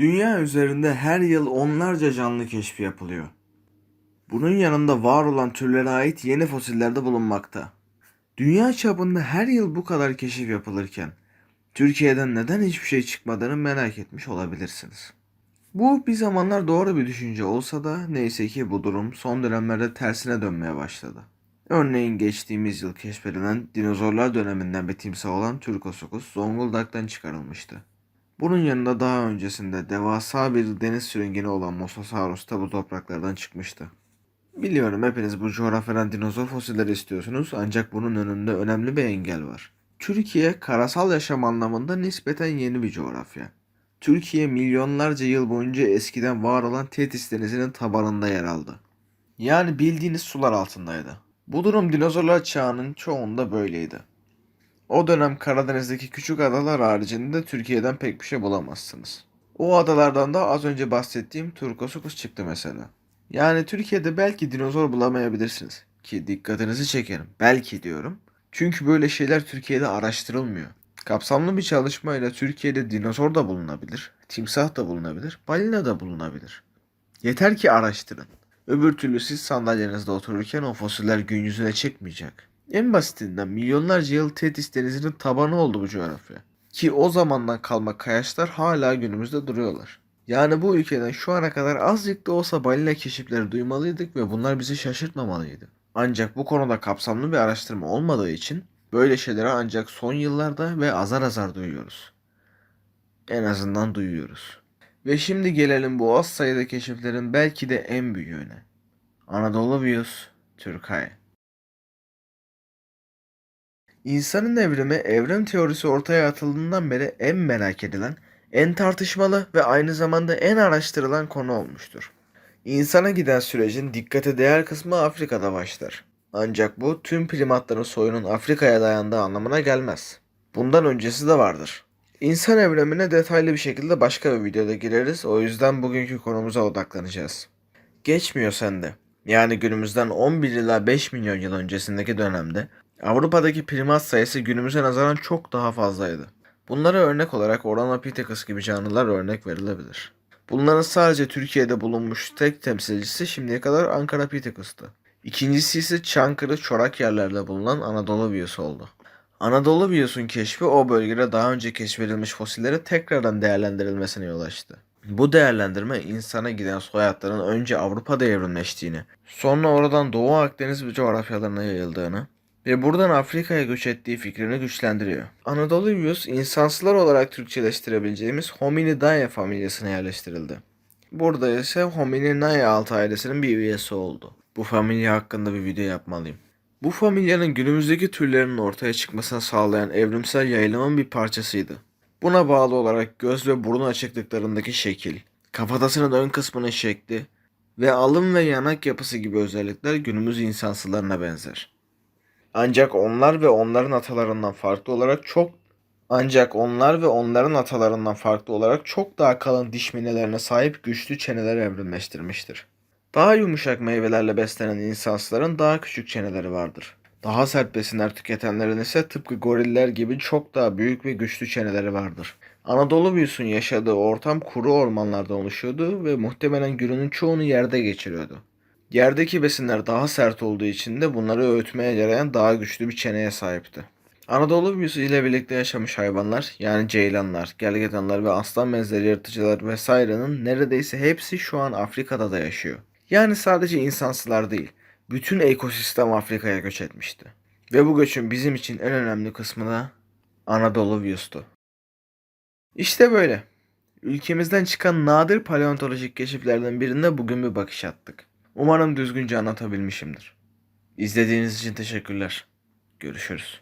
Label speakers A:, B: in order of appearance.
A: Dünya üzerinde her yıl onlarca canlı keşfi yapılıyor. Bunun yanında var olan türlere ait yeni fosiller de bulunmakta. Dünya çapında her yıl bu kadar keşif yapılırken Türkiye'den neden hiçbir şey çıkmadığını merak etmiş olabilirsiniz. Bu bir zamanlar doğru bir düşünce olsa da neyse ki bu durum son dönemlerde tersine dönmeye başladı. Örneğin geçtiğimiz yıl keşfedilen dinozorlar döneminden bir timsah olan Türkosukus Zonguldak'tan çıkarılmıştı. Bunun yanında daha öncesinde devasa bir deniz sürüngeni olan Mosasaurus da bu topraklardan çıkmıştı. Biliyorum hepiniz bu coğrafyadan dinozor fosilleri istiyorsunuz ancak bunun önünde önemli bir engel var. Türkiye karasal yaşam anlamında nispeten yeni bir coğrafya. Türkiye milyonlarca yıl boyunca eskiden var olan Tetis denizinin tabanında yer aldı. Yani bildiğiniz sular altındaydı. Bu durum dinozorlar çağının çoğunda böyleydi. O dönem Karadeniz'deki küçük adalar haricinde Türkiye'den pek bir şey bulamazsınız. O adalardan da az önce bahsettiğim Turkosukus çıktı mesela. Yani Türkiye'de belki dinozor bulamayabilirsiniz. Ki dikkatinizi çekerim. Belki diyorum. Çünkü böyle şeyler Türkiye'de araştırılmıyor. Kapsamlı bir çalışmayla Türkiye'de dinozor da bulunabilir, timsah da bulunabilir, balina da bulunabilir. Yeter ki araştırın. Öbür türlü siz sandalyenizde otururken o fosiller gün yüzüne çıkmayacak. En basitinden milyonlarca yıl Tetis denizinin tabanı oldu bu coğrafya. Ki o zamandan kalma kayaçlar hala günümüzde duruyorlar. Yani bu ülkeden şu ana kadar azıcık da olsa balina keşifleri duymalıydık ve bunlar bizi şaşırtmamalıydı. Ancak bu konuda kapsamlı bir araştırma olmadığı için böyle şeyleri ancak son yıllarda ve azar azar duyuyoruz. En azından duyuyoruz. Ve şimdi gelelim bu az sayıda keşiflerin belki de en büyüğüne. Anadolu Bios, Türkay. İnsanın evrimi evrim teorisi ortaya atıldığından beri en merak edilen, en tartışmalı ve aynı zamanda en araştırılan konu olmuştur. İnsana giden sürecin dikkate değer kısmı Afrika'da başlar. Ancak bu tüm primatların soyunun Afrika'ya dayandığı anlamına gelmez. Bundan öncesi de vardır. İnsan evrimine detaylı bir şekilde başka bir videoda gireriz. O yüzden bugünkü konumuza odaklanacağız. Geçmiyor sende. Yani günümüzden 11 ila 5 milyon yıl öncesindeki dönemde Avrupa'daki primat sayısı günümüze nazaran çok daha fazlaydı. Bunlara örnek olarak Oranopithekus gibi canlılar örnek verilebilir. Bunların sadece Türkiye'de bulunmuş tek temsilcisi şimdiye kadar Ankara Pithecus'tu. İkincisi ise Çankırı çorak yerlerde bulunan Anadolu biyosu oldu. Anadolu biyosun keşfi o bölgede daha önce keşfedilmiş fosilleri tekrardan değerlendirilmesine yol açtı. Bu değerlendirme insana giden soyadların önce Avrupa'da evrimleştiğini, sonra oradan Doğu Akdeniz coğrafyalarına yayıldığını ve buradan Afrika'ya göç ettiği fikrini güçlendiriyor. Anadolu bios insansılar olarak Türkçeleştirebileceğimiz Hominidae familyasına yerleştirildi. Burada ise Homininae alt ailesinin bir üyesi oldu. Bu familya hakkında bir video yapmalıyım. Bu familyanın günümüzdeki türlerinin ortaya çıkmasını sağlayan evrimsel yayılımın bir parçasıydı. Buna bağlı olarak göz ve burun açıklıklarındaki şekil, kafatasının ön kısmının şekli ve alın ve yanak yapısı gibi özellikler günümüz insansılarına benzer. Ancak onlar ve onların atalarından farklı olarak çok ancak onlar ve onların atalarından farklı olarak çok daha kalın diş minelerine sahip güçlü çeneler evrimleştirmiştir. Daha yumuşak meyvelerle beslenen insansların daha küçük çeneleri vardır. Daha sert besinler tüketenlerin ise tıpkı goriller gibi çok daha büyük ve güçlü çeneleri vardır. Anadolu büyüsün yaşadığı ortam kuru ormanlarda oluşuyordu ve muhtemelen gününün çoğunu yerde geçiriyordu. Yerdeki besinler daha sert olduğu için de bunları öğütmeye yarayan daha güçlü bir çeneye sahipti. Anadolu büyüsü ile birlikte yaşamış hayvanlar yani ceylanlar, gergedanlar ve aslan benzeri yırtıcılar vesairenin neredeyse hepsi şu an Afrika'da da yaşıyor. Yani sadece insansılar değil, bütün ekosistem Afrika'ya göç etmişti. Ve bu göçün bizim için en önemli kısmı da Anadolu Views'tu. İşte böyle. Ülkemizden çıkan nadir paleontolojik keşiflerden birinde bugün bir bakış attık. Umarım düzgünce anlatabilmişimdir. İzlediğiniz için teşekkürler. Görüşürüz.